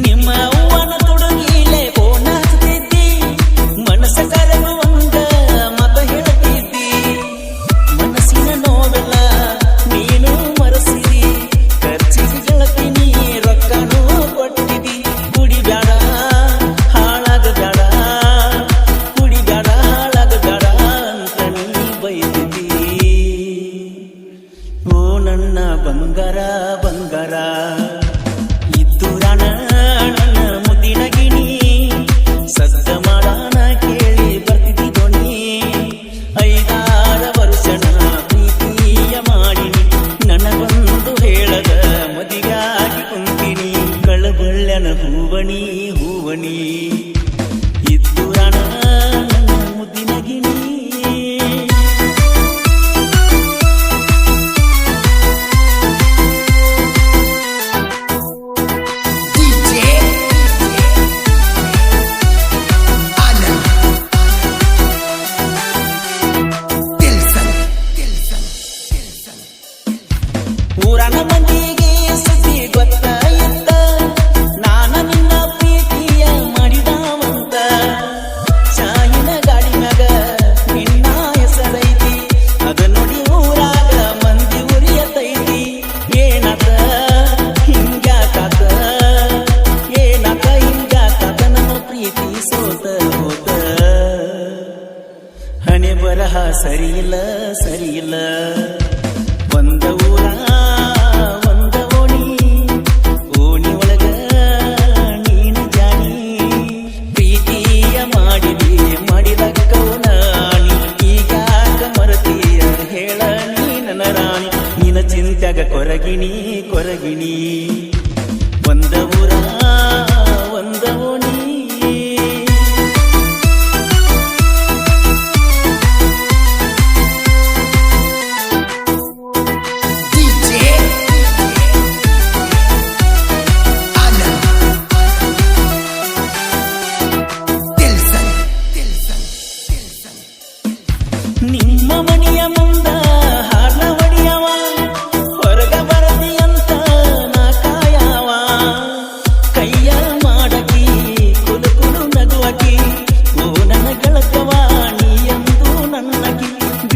Nima ಬರಹ ಸರಿಯಿಲ್ಲ ಸರಿಯಿಲ್ಲ. ಒಂದ ಊರ ಒಂದ ಓಣಿ ಓಣಿ ಒಳಗ ನೀನು ಜಾಣಿ. ಪ್ರೀತಿಯ ಮಾಡಿದಿ, ಮಾಡಿದಾಗ ಕೌನಾಣಿ ಈಗಾಗ ಮರತೀಯ ಹೇಳ ನೀ ನನ್ನ ರಾಣಿ. ನಿನ್ನ ಚಿಂತ್ಯಾಗ ಕೊರಗಿಣಿ ಕೊರಗಿಣಿ. ಒಂದ ಊರ ಒಂದ ಓಣಿ.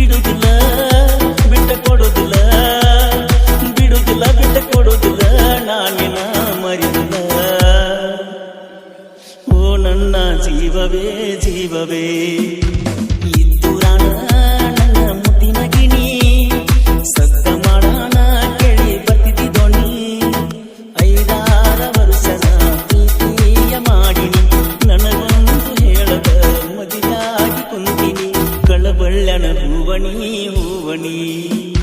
ಬಿಡುದಿಲ್ಲ ಬಿಟ್ಟ ಕೊಡುದಿಲ್ಲ ಬಿಡುದಿಲ್ಲ ಬಿಟ್ಟ ಕೊಡುದಿಲ್ಲ ನಾನಿನ ಮರಿದಿಲ್ಲ ಓ ನನ್ನ ಜೀವವೇ ಜೀವವೇ You.